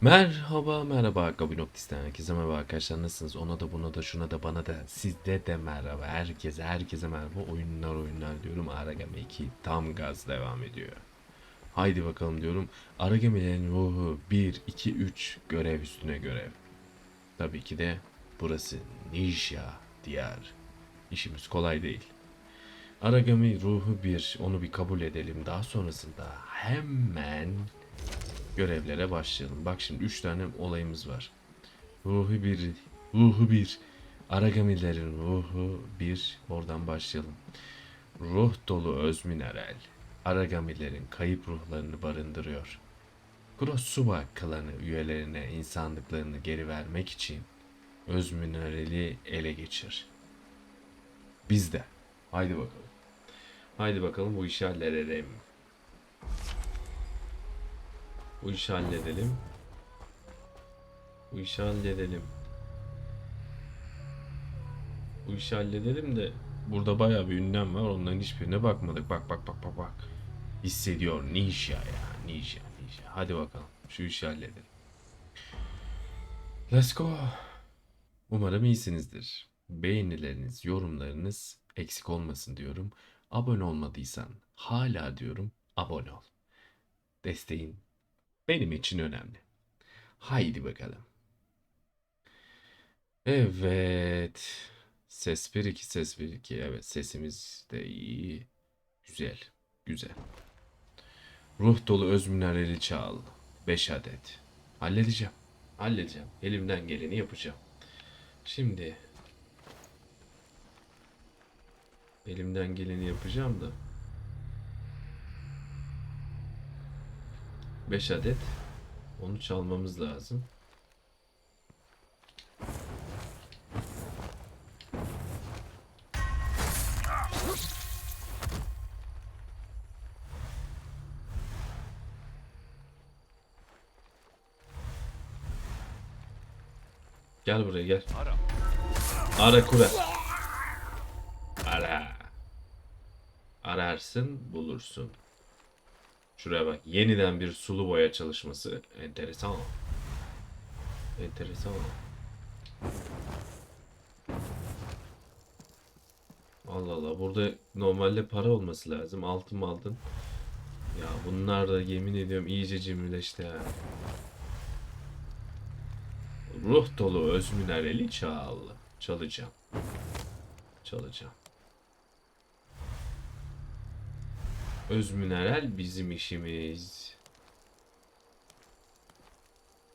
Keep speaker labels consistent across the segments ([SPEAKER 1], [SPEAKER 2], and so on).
[SPEAKER 1] Merhaba merhaba Gabinoktis'ten herkese merhaba arkadaşlar. Nasılsınız? Ona da buna da şuna da bana da sizde de merhaba. Herkese herkese merhaba. Oyunlar oyunlar diyorum. Aragami 2 tam gaz devam ediyor. Haydi bakalım diyorum. Aragami'lerin ruhu 1 2 3 görev üstüne görev. Tabii ki de burası Nisha diyar. İşimiz kolay değil. Aragami ruhu 1 onu bir kabul edelim. Daha sonrasında hemen görevlere başlayalım. Bak şimdi 3 tane olayımız var. Ruhu bir, ruhu bir. Aragamilerin ruhu bir. Oradan başlayalım. Ruh dolu öz mineral. Aragamilerin kayıp ruhlarını barındırıyor. Kurosuba klanı üyelerine insanlıklarını geri vermek için öz minerali ele geçir. Biz de. Haydi bakalım. Haydi bakalım bu işi halledelim. Bu işi halledelim. Bu işi halledelim. Bu işi halledelim de burada bayağı bir ünlem var. Onların hiçbirine bakmadık. Bak bak bak bak bak. Hissediyor Nisha ya. Nisha Nisha. Hadi bakalım. Şu işi halledelim. Let's go. Umarım iyisinizdir. Beğenileriniz, yorumlarınız eksik olmasın diyorum. Abone olmadıysan hala diyorum abone ol. Desteğin benim için önemli. Haydi bakalım. Evet. Ses 1 2 ses 1 2. Evet sesimiz de iyi. Güzel. Güzel. Ruh dolu öz minerali çal. 5 adet. Halledeceğim. Halledeceğim. Elimden geleni yapacağım. Şimdi elimden geleni yapacağım da 5 adet. Onu çalmamız lazım. Gel buraya gel. Ara kura. Ara. Ararsın bulursun. Şuraya bak. Yeniden bir sulu boya çalışması. Enteresan. Enteresan. Allah Allah. Burada normalde para olması lazım. Altın mı aldın? Ya bunlar da yemin ediyorum iyice cimrileşti ha. Ruh dolu öz minerali çal. Çalacağım. Çalacağım. Öz mineral bizim işimiz.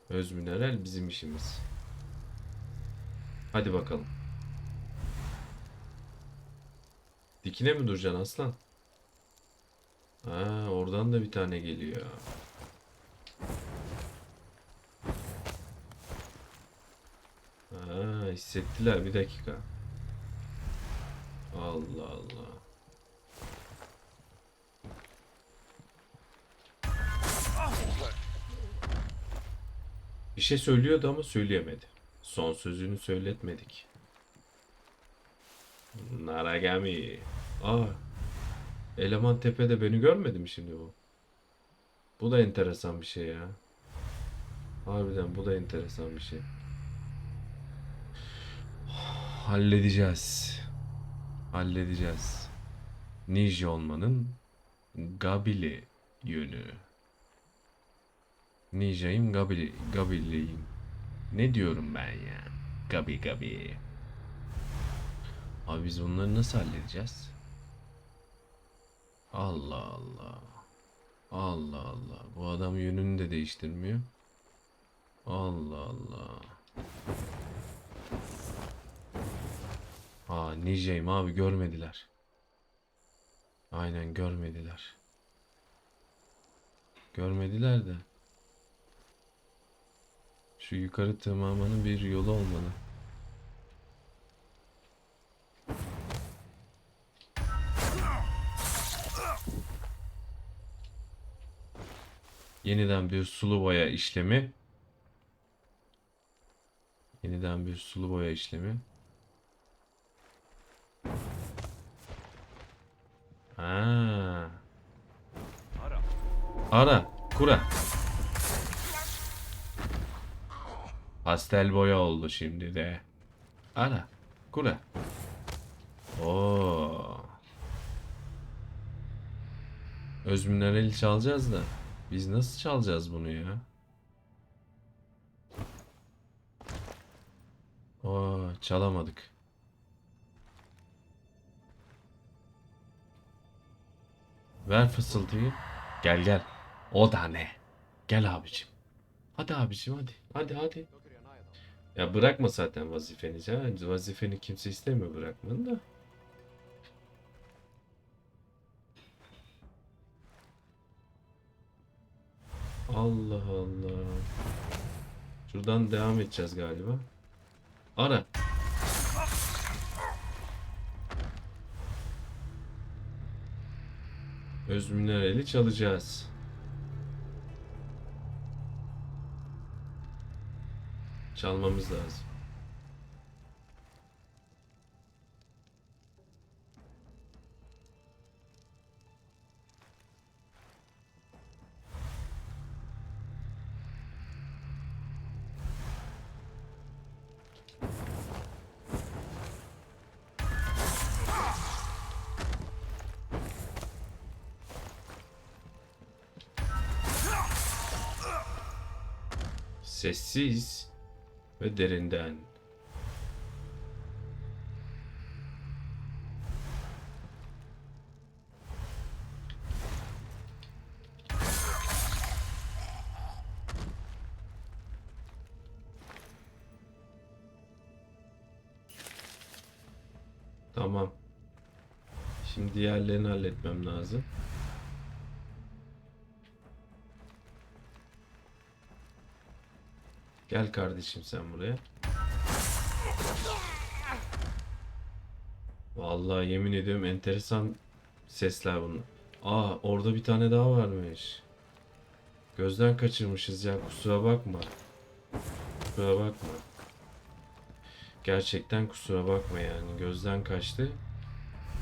[SPEAKER 1] Öz mineral bizim işimiz. Hadi bakalım. Dikine mi duracaksın aslan? Ha, oradan da bir tane geliyor. Ha, hissettiler bir dakika. Allah Allah. Bir şey söylüyordu ama söyleyemedi. Son sözünü söyletmedik. Naragami. Aa. Eleman tepede beni görmedi mi şimdi bu? Bu da enteresan bir şey ya. Harbiden bu da enteresan bir şey. Halledeceğiz. Halledeceğiz. Ninja olmanın Gabili yönü. Ninja'yım Gabili, Gabili'yim. Ne diyorum ben ya? Gabi Gabi. Abi biz bunları nasıl halledeceğiz? Allah Allah. Allah Allah. Bu adam yönünü de değiştirmiyor. Allah Allah. Aa Ninja'yım abi görmediler. Aynen görmediler. Görmediler de. Şu yukarı tırmanmanın bir yolu olmalı. Yeniden bir sulu boya işlemi. Yeniden bir sulu boya işlemi. Ha. Ara. Kura. Pastel boya oldu şimdi de. Ara. Kura. Oo. Özmünereli çalacağız da. Biz nasıl çalacağız bunu ya? Oo, çalamadık. Ver fısıltıyı. Gel gel. O da ne? Gel abicim. Hadi abicim hadi. Hadi hadi. Ya bırakma zaten vazifeni ya. Vazifeni kimse istemiyor bırakmanı da. Allah Allah. Şuradan devam edeceğiz galiba. Ara. Özminereli çalacağız. Çalmamız lazım. Sessiz ve derinden. Tamam. Şimdi diğerlerini halletmem lazım. Gel kardeşim sen buraya. Vallahi yemin ediyorum enteresan sesler bunlar. Aa orada bir tane daha varmış. Gözden kaçırmışız ya kusura bakma. Kusura bakma. Gerçekten kusura bakma yani gözden kaçtı.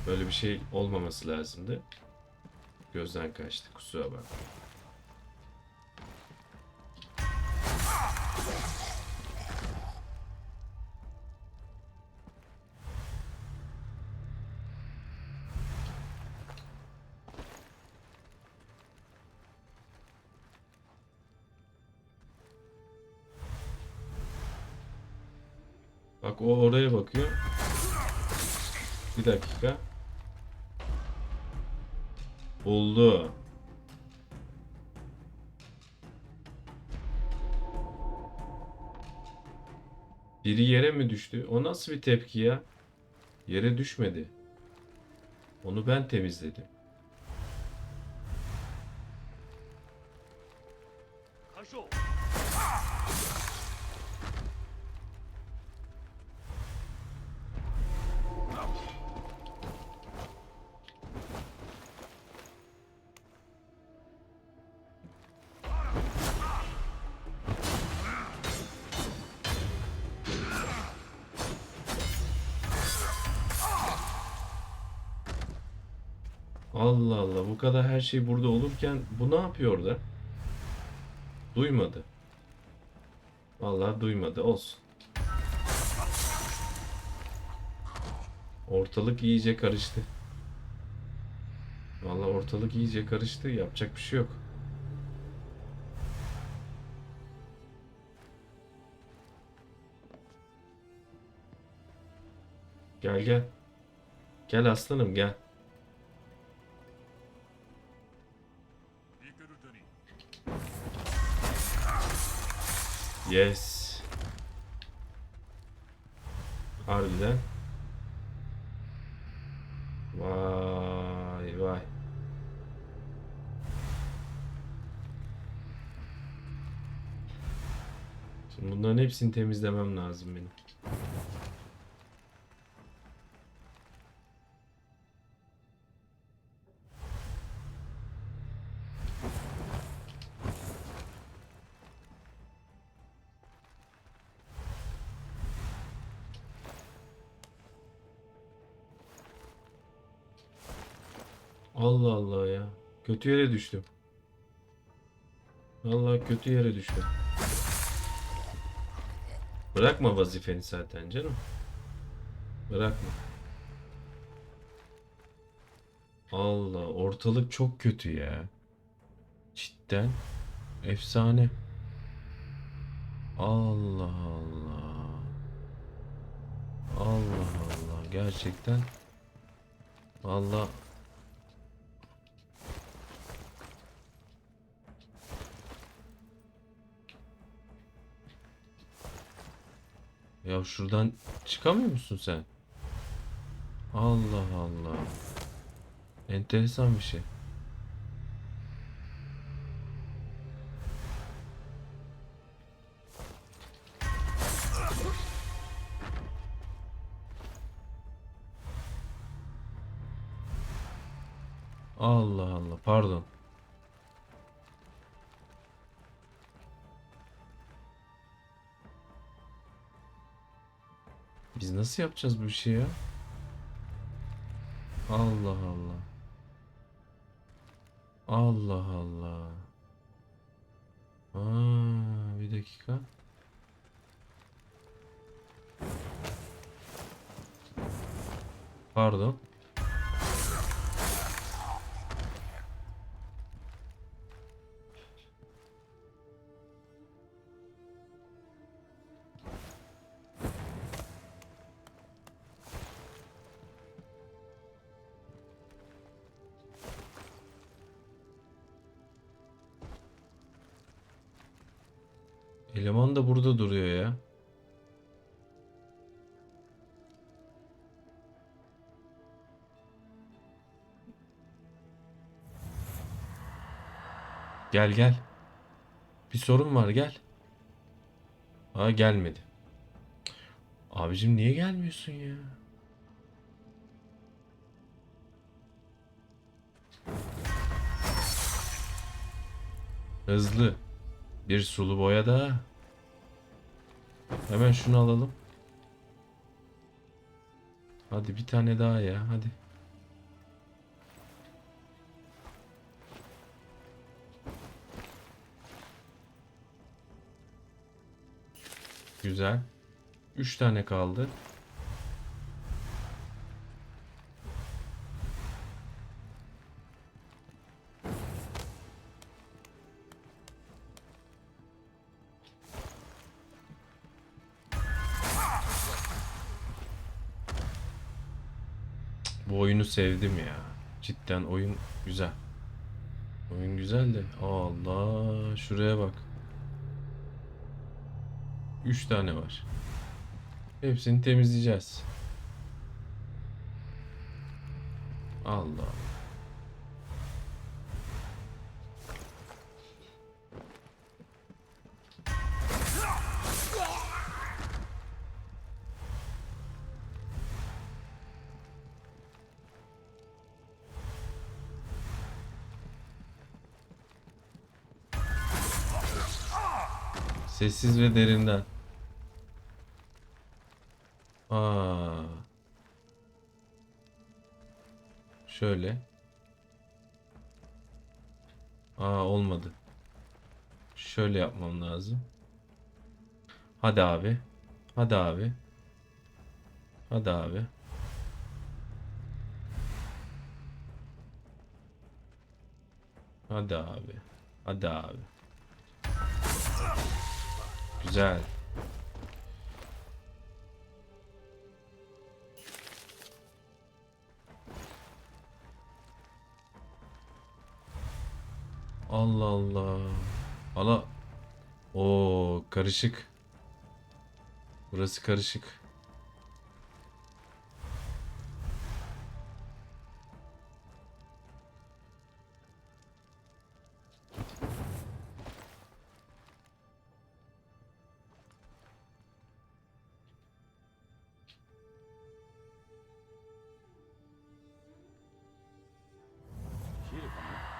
[SPEAKER 1] Böyle bir şey olmaması lazımdı. Gözden kaçtı kusura bakma. Bak o oraya bakıyor. Bir dakika. Buldu. Biri yere mi düştü? O nasıl bir tepki ya? Yere düşmedi. Onu ben temizledim. Allah Allah bu kadar her şey burada olurken bu ne yapıyor orada? Duymadı. Vallahi duymadı olsun. Ortalık iyice karıştı. Vallahi ortalık iyice karıştı. Yapacak bir şey yok. Gel gel. Gel aslanım gel. Yes. Harbiden. Vay vay. Şimdi bunların hepsini temizlemem lazım benim. Kötü yere düştüm. Vallahi kötü yere düştüm. Bırakma vazifeni zaten canım. Bırakma. Allah ortalık çok kötü ya. Cidden efsane. Allah Allah. Allah Allah gerçekten. Allah Ya şuradan çıkamıyor musun sen? Allah Allah. Enteresan bir şey. Allah Allah. Pardon. Biz nasıl yapacağız bu işi ya? Allah Allah. Allah Allah. Aa, bir dakika. Pardon. Gel gel. Bir sorun var gel. Aa gelmedi. Abicim niye gelmiyorsun ya? Hızlı. Bir sulu boya daha. Hemen şunu alalım. Hadi bir tane daha ya hadi. Güzel. Üç tane kaldı. Bu oyunu sevdim ya. Cidden oyun güzel. Oyun güzel de Allah şuraya bak. 3 tane var. Hepsini temizleyeceğiz. Allah. Sessiz ve derinden. Aa. Şöyle. Aa olmadı. Şöyle yapmam lazım. Hadi abi. Hadi abi. Hadi abi. Hadi abi. Hadi abi. Güzel. Allah Allah. Allah. Oo karışık. Burası karışık.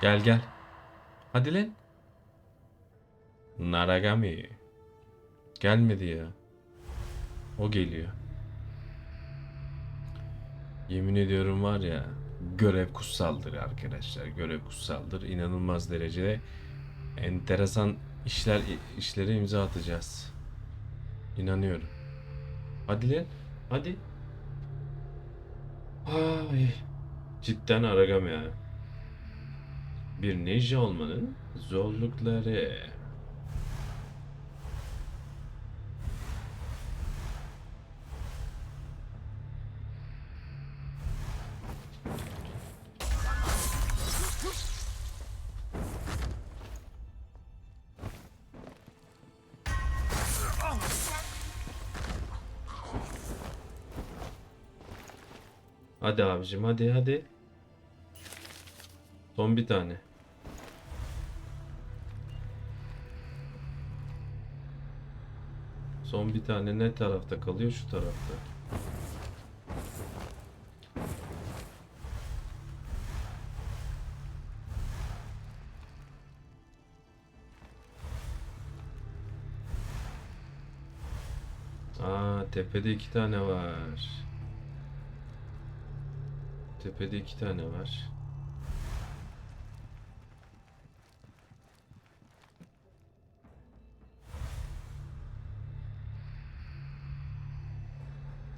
[SPEAKER 1] Gel gel. Hadi lan. Naragami. Gelmedi ya. O geliyor. Yemin ediyorum var ya görev kutsaldır arkadaşlar. Görev kutsaldır. İnanılmaz derecede enteresan işler işlere imza atacağız. İnanıyorum. Hadi lan. Hadi. Ay. Cidden Aragam ya. Bir ninja olmanın zorlukları. Hadi abicim hadi hadi. Son bir tane. Bir tane ne tarafta kalıyor? Şu tarafta. Aa tepede iki tane var. Tepede iki tane var.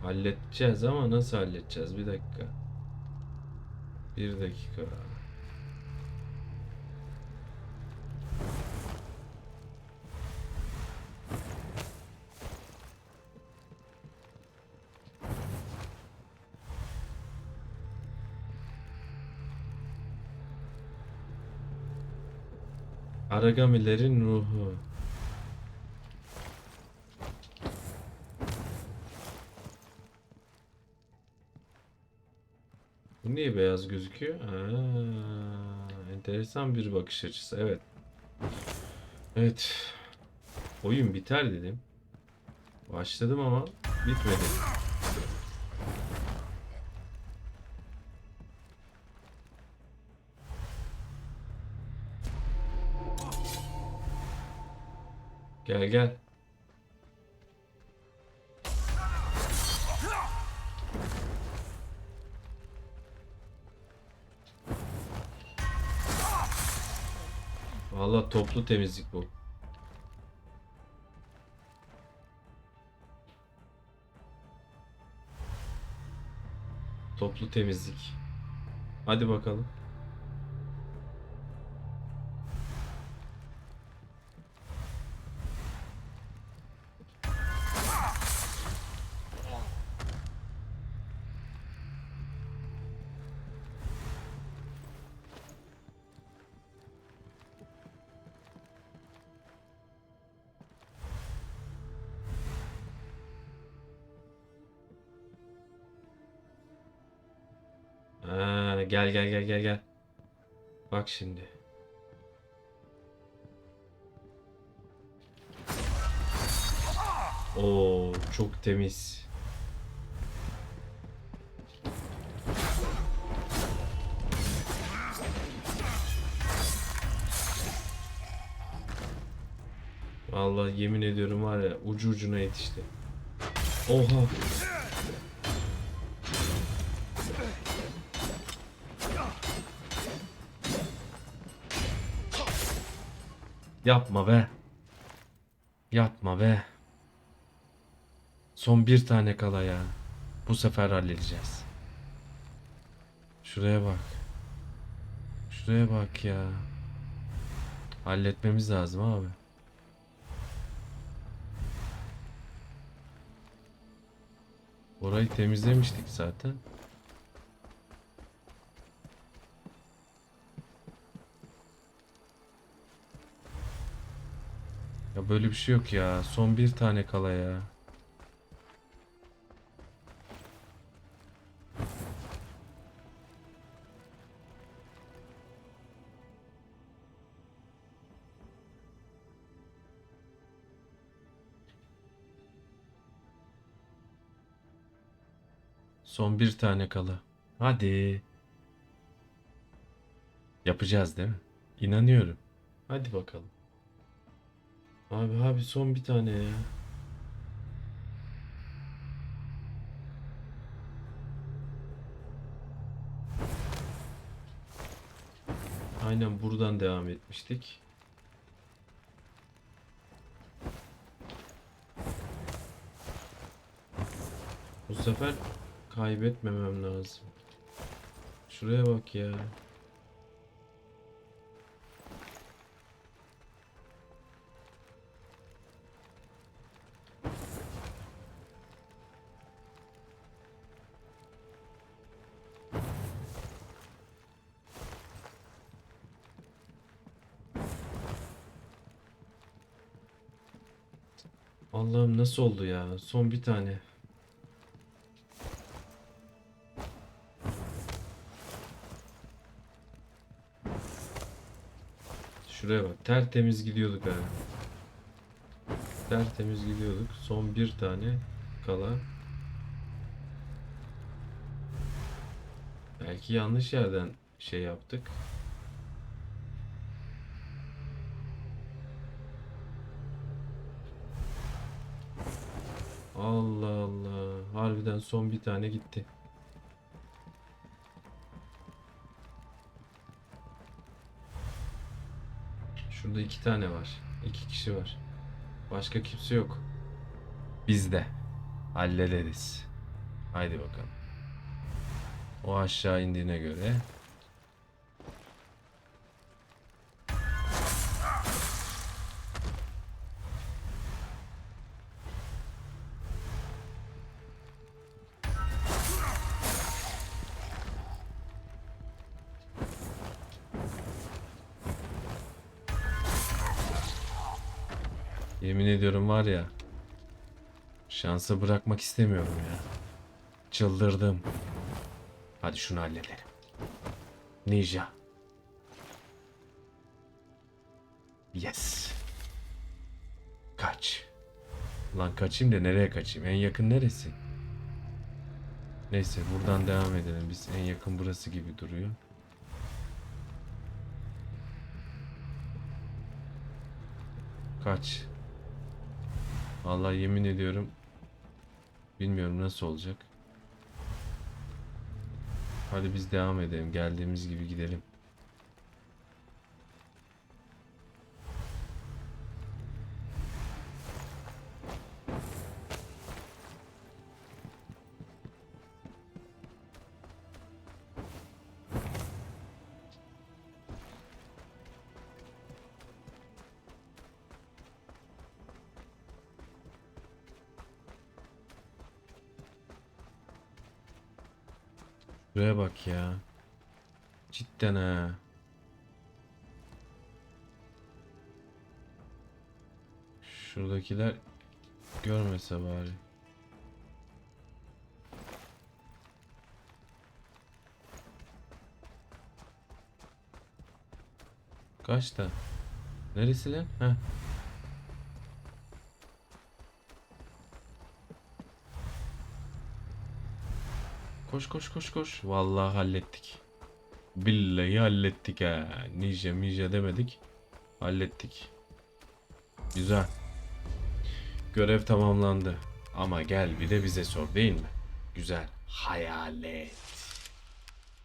[SPEAKER 1] Halledeceğiz ama nasıl halledeceğiz? Bir dakika. Bir dakika. Aragamilerin ruhu. Niye beyaz gözüküyor? Aa, enteresan bir bakış açısı. Evet. Evet. Oyun biter dedim. Başladım ama bitmedi. Gel gel. Toplu temizlik bu. Toplu temizlik. Hadi bakalım. Gel gel gel gel gel. Bak şimdi. Oo, çok temiz. Vallahi yemin ediyorum var ya ucu ucuna yetişti. Oha. Yapma be. Yapma be. Son bir tane kala ya. Bu sefer halledeceğiz. Şuraya bak. Şuraya bak ya. Halletmemiz lazım abi. Orayı temizlemiştik zaten. Böyle bir şey yok ya. Son bir tane kala ya. Son bir tane kala. Hadi. Yapacağız değil mi? İnanıyorum. Hadi bakalım. Abi abi son bir tane ya. Aynen buradan devam etmiştik. Bu sefer kaybetmemem lazım. Şuraya bak ya. Nasıl oldu ya? Son bir tane. Şuraya bak. Tertemiz gidiyorduk ha. Tertemiz gidiyorduk. Son bir tane kala. Belki yanlış yerden şey yaptık. Son bir tane gitti. Şurada iki tane var. İki kişi var. Başka kimse yok. Biz de. Hallederiz. Haydi bakalım. O aşağı indiğine göre. Yemin ediyorum var ya. Şansı bırakmak istemiyorum ya. Çıldırdım. Hadi şunu halledelim. Ninja. Yes. Kaç. Lan kaçayım da nereye kaçayım? En yakın neresi? Neyse buradan devam edelim. Biz en yakın burası gibi duruyor. Kaç. Vallahi yemin ediyorum bilmiyorum nasıl olacak. Hadi biz devam edelim. Geldiğimiz gibi gidelim. Buraya bak ya. Cidden ha. Şuradakiler görmese bari. Kaçta? Neresi lan? Heh. Koş koş koş koş. Vallahi hallettik. Billahi hallettik ha. Ninja minja demedik. Hallettik. Güzel. Görev tamamlandı. Ama gel bir de bize sor değil mi? Güzel. Hayalet.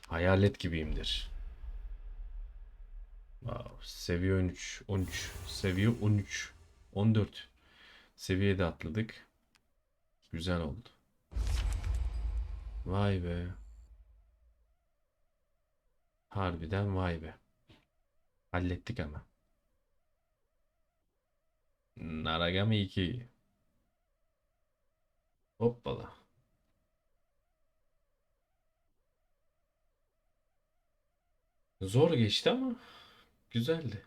[SPEAKER 1] Hayalet gibiyimdir. Wow. Seviye 13. 13. Seviye 13. 14. Seviyede atladık. Güzel oldu. Vay be. Harbiden vay be. Hallettik ama. Naragami 2. Hoppala. Zor geçti ama güzeldi.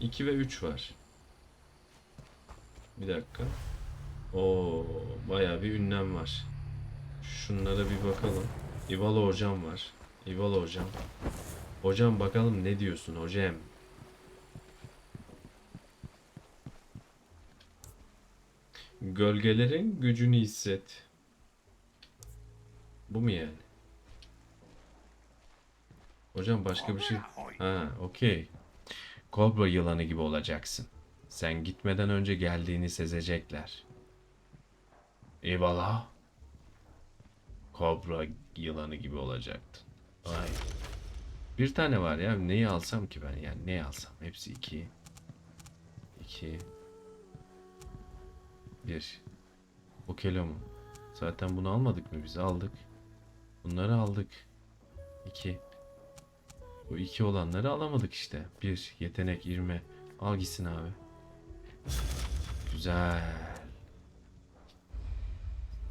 [SPEAKER 1] 2 ve 3 var. Bir dakika. Oo, bayağı bir ünlem var. Şunlara bir bakalım. İvala hocam var. İvala hocam. Hocam bakalım ne diyorsun hocam? Gölgelerin gücünü hisset. Bu mu yani? Hocam başka bir şey... Ha, okey. Kobra yılanı gibi olacaksın. Sen gitmeden önce geldiğini sezecekler. Eyvallah. Kobra yılanı gibi olacaktın. Vay. Bir tane var ya. Neyi alsam ki ben? Yani neyi alsam? Hepsi iki. İki. Bir. Okelo mu? Zaten bunu almadık mı biz? Aldık. Bunları aldık. İki. Bu iki olanları alamadık işte. Bir. Yetenek, irme. Al gitsin abi. Güzel.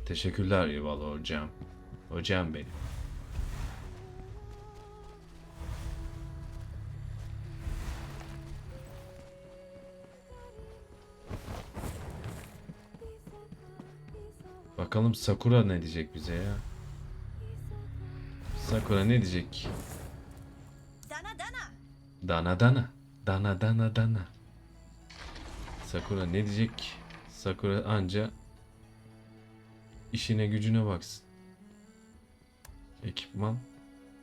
[SPEAKER 1] Teşekkürler eyvallah hocam. Hocam benim. Bakalım Sakura ne diyecek bize ya? Sakura ne diyecek?
[SPEAKER 2] Dana dana.
[SPEAKER 1] Dana dana. Dana dana dana. Sakura ne diyecek? Sakura anca işine gücüne baksın. Ekipman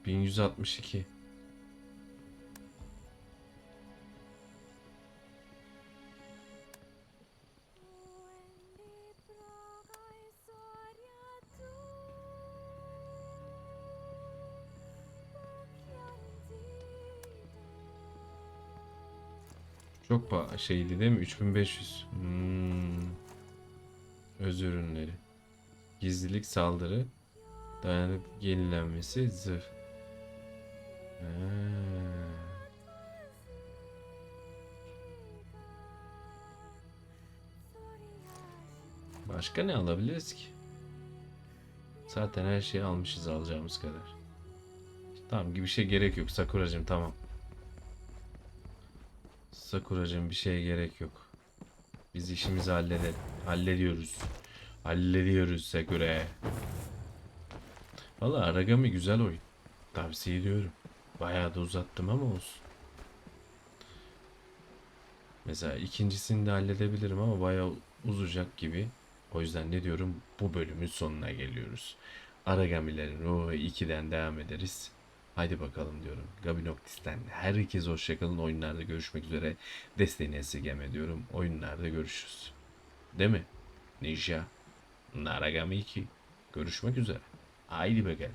[SPEAKER 1] 1162. Çok şeydi değil mi? 3500. Hmm. Öz ürünleri. Gizlilik saldırı. Dayanık yenilenmesi zırh. Başka ne alabiliriz ki? Zaten her şeyi almışız alacağımız kadar. Tamam gibi bir şey gerek yok Sakuracığım tamam. Sakuracığım bir şeye gerek yok. Biz işimizi halledelim. Hallediyoruz. Hallediyoruz Sakura. Valla Aragami güzel oyun. Tavsiye ediyorum. Bayağı da uzattım ama olsun. Mesela ikincisini de halledebilirim ama bayağı uzayacak gibi. O yüzden ne diyorum bu bölümün sonuna geliyoruz. Aragamilerin ruhu 2'den devam ederiz. Haydi bakalım diyorum. Gabi Noctis'ten herkese hoşçakalın. Oyunlarda görüşmek üzere. Desteğini esirgeme diyorum. Oyunlarda görüşürüz. Değil mi? Ninja. Naragami 2. Görüşmek üzere. Haydi bakalım.